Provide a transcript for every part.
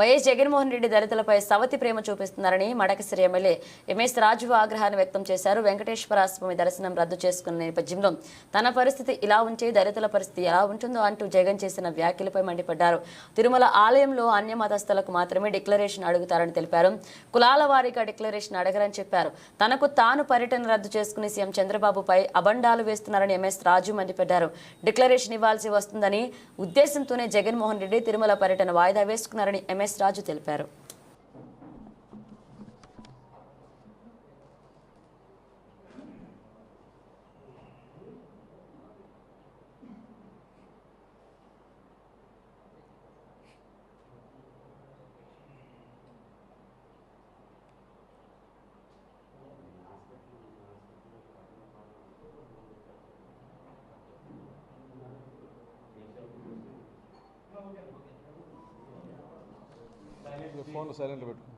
YS Jaganmohan Reddy దళితులపై సవతి ప్రేమ చూపిస్తున్నారని మడకసిరి ఎమ్మెల్యే ఎంఎస్ రాజు ఆగ్రహాన్ని వ్యక్తం చేశారు. వెంకటేశ్వర స్వామి దర్శనం రద్దు చేసుకున్న నేపథ్యంలో తన పరిస్థితి ఇలా ఉంటే దళితుల పరిస్థితి ఎలా ఉంటుందో అంటూ జగన్ చేసిన వ్యాఖ్యలపై మండిపడ్డారు. తిరుమల ఆలయంలో అన్య మతస్థులకు మాత్రమే డిక్లరేషన్ అడుగుతారని తెలిపారు. కులాల వారీగా డిక్లరేషన్ అడగరని చెప్పారు. తనకు తాను పర్యటన రద్దు చేసుకుని సీఎం చంద్రబాబుపై అబండాలు వేస్తున్నారని ఎంఎస్ రాజు మండిపడ్డారు. డిక్లరేషన్ ఇవ్వాల్సి వస్తుందని ఉద్దేశంతోనే జగన్మోహన్ రెడ్డి తిరుమల పర్యటన వాయిదా వేసుకున్నారని ఎంఎస్ రాజు తెలిపారు ఫోన్లు సైలెంట్లో పెట్టుకో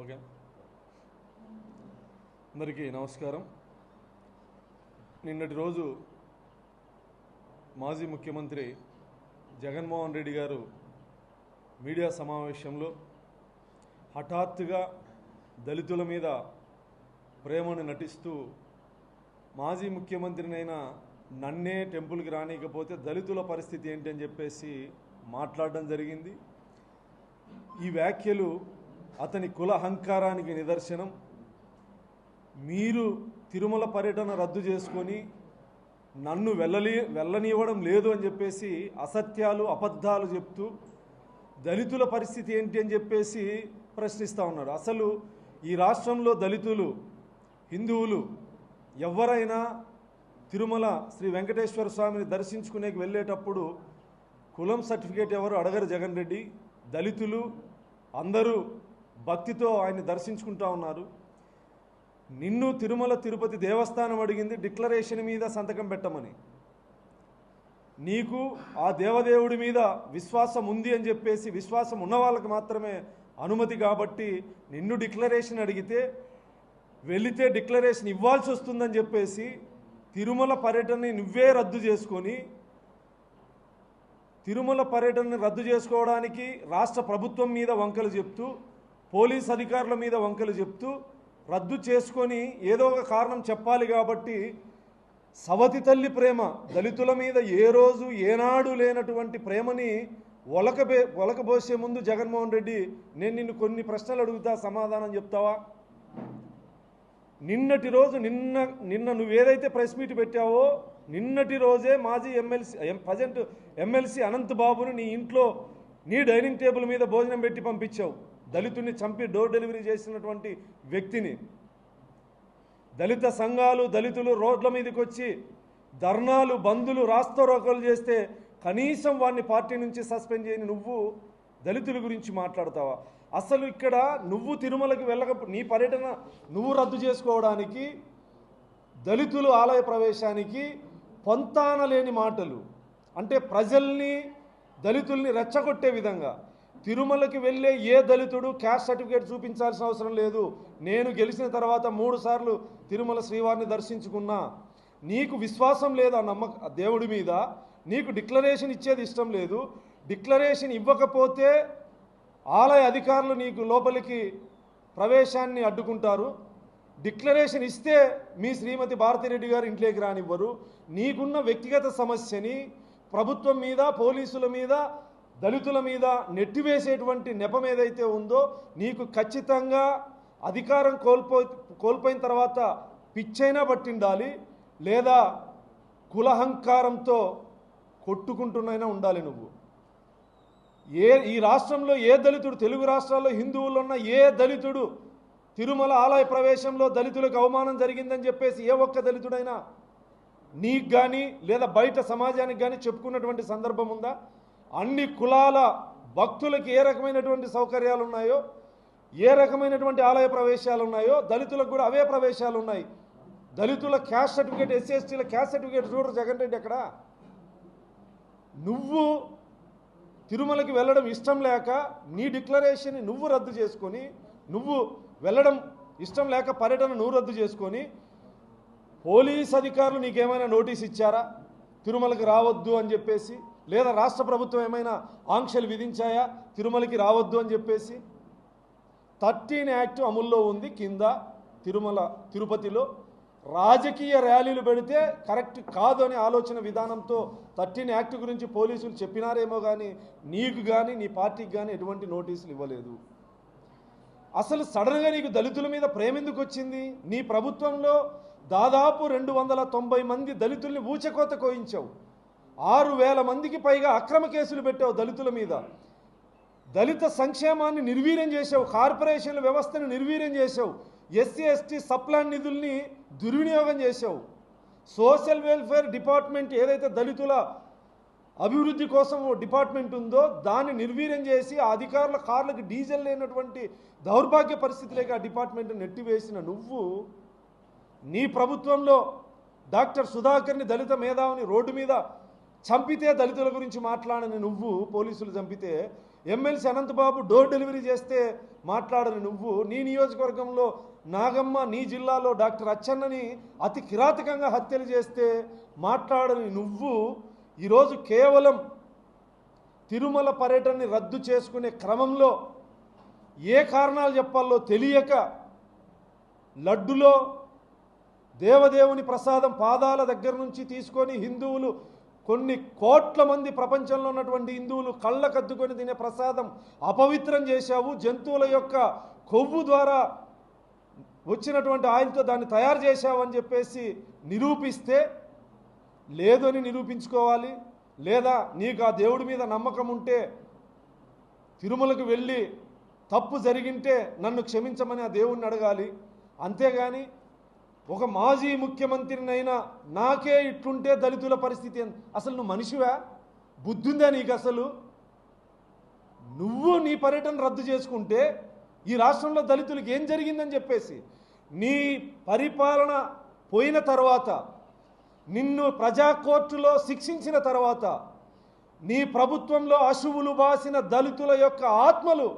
ఓకే. అందరికీ నమస్కారం. నిన్నటి రోజు మాజీ ముఖ్యమంత్రి జగన్మోహన్ రెడ్డి గారు మీడియా సమావేశంలో హఠాత్తుగా దళితుల మీద ప్రేమను నటిస్తూ మాజీ ముఖ్యమంత్రినైన నన్నే టెంపుల్కి రానికపోతే దళితుల పరిస్థితి ఏంటి అని చెప్పేసి మాట్లాడడం జరిగింది. ఈ వ్యాఖ్యలు అతని కుల అహంకారానికి నిదర్శనం. మీరు తిరుమల పర్యటన రద్దు చేసుకొని నన్ను వెళ్ళలి వెళ్ళనివ్వడం లేదు అని చెప్పేసి అసత్యాలు అబద్ధాలు చెప్తూ దళితుల పరిస్థితి ఏంటి అని చెప్పేసి ప్రశ్నిస్తూ ఉన్నాడు అసలు ఈ రాష్ట్రంలో దళితులు హిందువులు ఎవరైనా తిరుమల శ్రీ వెంకటేశ్వర స్వామిని దర్శించుకునేకి వెళ్ళేటప్పుడు కులం సర్టిఫికేట్ ఎవరు అడగరు జగన్ రెడ్డి. దళితులు అందరూ భక్తితో ఆయన్ని దర్శించుకుంటా ఉన్నారు. నిన్ను తిరుమల తిరుపతి దేవస్థానం అడిగింది డిక్లరేషన్ మీద సంతకం పెట్టమని. నీకు ఆ దేవదేవుడి మీద విశ్వాసం ఉంది అని చెప్పేసి విశ్వాసం ఉన్న వాళ్ళకి మాత్రమే అనుమతి కాబట్టి నిన్ను డిక్లరేషన్ అడిగితే వెళితే డిక్లరేషన్ ఇవ్వాల్సి వస్తుందని చెప్పేసి తిరుమల పర్యటనని నువ్వే రద్దు చేసుకొని తిరుమల పర్యటనని రద్దు చేసుకోవడానికి రాష్ట్ర ప్రభుత్వం మీద వంకలు చెప్తూ పోలీస్ అధికారుల మీద వంకలు చెప్తూ రద్దు చేసుకొని ఏదో ఒక కారణం చెప్పాలి కాబట్టి సవతి తల్లి ప్రేమ దళితుల మీద ఏ రోజు ఏనాడు లేనటువంటి ప్రేమని ఒలకబే ఒలకబోసే ముందు జగన్మోహన్ రెడ్డి నేను నిన్ను కొన్ని ప్రశ్నలు అడుగుతా సమాధానం చెప్తావా? నిన్నటి రోజు నిన్న నిన్న నువ్వు ఏదైతే ప్రెస్ మీట్ పెట్టావో నిన్నటి రోజే మాజీ ఎమ్మెల్సీ ప్రజెంట్ ఎమ్మెల్సీ అనంత్ బాబుని నీ ఇంట్లో నీ డైనింగ్ టేబుల్ మీద భోజనం పెట్టి పంపించావు. దళితుడిని చంపి డోర్ డెలివరీ చేసినటువంటి వ్యక్తిని. దళిత సంఘాలు దళితులు రోడ్ల మీదకి వచ్చి ధర్నాలు బంధులు రాస్తారోకలు చేస్తే కనీసం వాడిని పార్టీ నుంచి సస్పెండ్ చేయని నువ్వు దళితుల గురించి మాట్లాడతావా? అసలు ఇక్కడ నువ్వు తిరుమలకి వెళ్ళక నీ పర్యటన నువ్వు రద్దు చేసుకోవడానికి దళితులు ఆలయ ప్రవేశానికి పొంతాన లేని మాటలు. అంటే ప్రజల్ని దళితుల్ని రెచ్చగొట్టే విధంగా. తిరుమలకి వెళ్ళే ఏ దళితుడు క్యాస్ట్ సర్టిఫికేట్ చూపించాల్సిన అవసరం లేదు. నేను గెలిచిన తర్వాత మూడు సార్లు తిరుమల శ్రీవారిని దర్శించుకున్నా. నీకు విశ్వాసం లేదు ఆ నమ్మక దేవుడి మీద నీకు డిక్లరేషన్ ఇచ్చేది ఇష్టం లేదు. డిక్లరేషన్ ఇవ్వకపోతే ఆలయ అధికారులు నీకు లోపలికి ప్రవేశాన్ని అడ్డుకుంటారు. డిక్లరేషన్ ఇస్తే మీ శ్రీమతి భారతిరెడ్డి గారు ఇంట్లోకి రానివ్వరు. నీకున్న వ్యక్తిగత సమస్యని ప్రభుత్వం మీద పోలీసుల మీద దళితుల మీద నెట్టివేసేటువంటి నెపం ఏదైతే ఉందో నీకు ఖచ్చితంగా అధికారం కోల్పో కోల్పోయిన తర్వాత పిచ్చైనా పట్టిండాలి. లేదా కులహంకారంతో కొట్టుకుంటున్నైనా ఉండాలి నువ్వు. ఏ ఈ రాష్ట్రంలో ఏ దళితుడు తెలుగు రాష్ట్రాల్లో హిందువులు ఉన్న ఏ దళితుడు తిరుమల ఆలయ ప్రవేశంలో దళితులకు అవమానం జరిగిందని చెప్పేసి ఏ ఒక్క దళితుడైనా నీకు కానీ లేదా బయట సమాజానికి కానీ చెప్పుకున్నటువంటి సందర్భం ఉందా? అన్ని కులాల భక్తులకు ఏ రకమైనటువంటి సౌకర్యాలు ఉన్నాయో ఏ రకమైనటువంటి ఆలయ ప్రవేశాలు ఉన్నాయో దళితులకు కూడా అవే ప్రవేశాలు ఉన్నాయి. దళితుల క్యాస్ట్ సర్టిఫికేట్ ఎస్సీ ఎస్టీల క్యాస్ట్ సర్టిఫికేట్ చూడరు జగన్ రెడ్డి అక్కడ నువ్వు తిరుమలకి వెళ్ళడం ఇష్టం లేక నీ డిక్లరేషన్ నువ్వు రద్దు చేసుకొని నువ్వు వెళ్ళడం ఇష్టం లేక పర్యటన నువ్వు రద్దు చేసుకొని పోలీస్ అధికారులు నీకేమైనా నోటీస్ ఇచ్చారా? తిరుమలకి రావద్దు అని చెప్పేసి లేదా రాష్ట్ర ప్రభుత్వం ఏమైనా ఆంక్షలు విధించాయా? తిరుమలకి రావద్దు అని చెప్పేసి? థర్టీన్ యాక్ట్ అమల్లో ఉంది కింద తిరుమల తిరుపతిలో. రాజకీయ ర్యాలీలు పెడితే కరెక్ట్ కాదు అనే ఆలోచన విధానంతో థర్టీన్ యాక్ట్ గురించి పోలీసులు చెప్పినారేమో కానీ నీకు కానీ నీ పార్టీకి కానీ ఎటువంటి నోటీసులు ఇవ్వలేదు. అసలు సడన్గా నీకు దళితుల మీద ప్రేమ ఎందుకు వచ్చింది? నీ ప్రభుత్వంలో దాదాపు రెండు వందల తొంభై మంది దళితుల్ని ఊచకోత కోయించావు. ఆరు వేల మందికి పైగా అక్రమ కేసులు పెట్టావు దళితుల మీద. దళిత సంక్షేమాన్ని నిర్వీర్యం చేసావు కార్పొరేషన్ల వ్యవస్థను నిర్వీర్యం చేసావు ఎస్సీ ఎస్టీ సప్లాన్ నిధుల్ని దుర్వినియోగం చేసావు సోషల్ వెల్ఫేర్ డిపార్ట్మెంట్ ఏదైతే దళితుల అభివృద్ధి కోసం డిపార్ట్మెంట్ ఉందో దాన్ని నిర్వీర్యం చేసి అధికారుల కార్లకు డీజిల్ లేనటువంటి దౌర్భాగ్య పరిస్థితులేక ఆ డిపార్ట్మెంట్ నెట్టివేసిన నువ్వు నీ ప్రభుత్వంలో డాక్టర్ సుధాకర్ని దళిత మేధావిని రోడ్డు మీద చంపితే దళితుల గురించి మాట్లాడని నువ్వు పోలీసులు చంపితే ఎమ్మెల్సీ అనంతబాబు డోర్ డెలివరీ చేస్తే మాట్లాడని నువ్వు నీ నియోజకవర్గంలో నాగమ్మ నీ జిల్లాలో డాక్టర్ అచ్చన్నని అతి కిరాతకంగా హత్యలు చేస్తే మాట్లాడని నువ్వు ఈరోజు కేవలం తిరుమల పర్యటనని రద్దు చేసుకునే క్రమంలో ఏ కారణాలు చెప్పాలో తెలియక లడ్డులో దేవదేవుని ప్రసాదం పాదాల దగ్గర నుంచి తీసుకొని హిందువులు కొన్ని కోట్ల మంది ప్రపంచంలో ఉన్నటువంటి హిందువులు కళ్ళకద్దుకొని తినే ప్రసాదం అపవిత్రం చేశావు. జంతువుల యొక్క కొవ్వు ద్వారా వచ్చినటువంటి ఆయిల్తో దాన్ని తయారు చేశావని చెప్పేసి నిరూపిస్తే లేదని నిరూపించుకోవాలి. లేదా నీకు ఆ దేవుడి మీద నమ్మకం ఉంటే తిరుమలకు వెళ్ళి తప్పు జరిగింటే నన్ను క్షమించమని ఆ దేవుణ్ణి అడగాలి. అంతేగాని ఒక మాజీ ముఖ్యమంత్రినైనా నాకే ఇట్లుంటే దళితుల పరిస్థితి అసలు నువ్వు మనిషివా? బుద్ధుందా నీకు అసలు? నువ్వు నీ పర్యటన రద్దు చేసుకుంటే ఈ రాష్ట్రంలో దళితులకు ఏం జరిగిందని చెప్పేసి నీ పరిపాలన పోయిన తర్వాత నిన్ను ప్రజా కోర్టులో శిక్షించిన తర్వాత నీ ప్రభుత్వంలో అశువులు బాసిన దళితుల యొక్క ఆత్మలు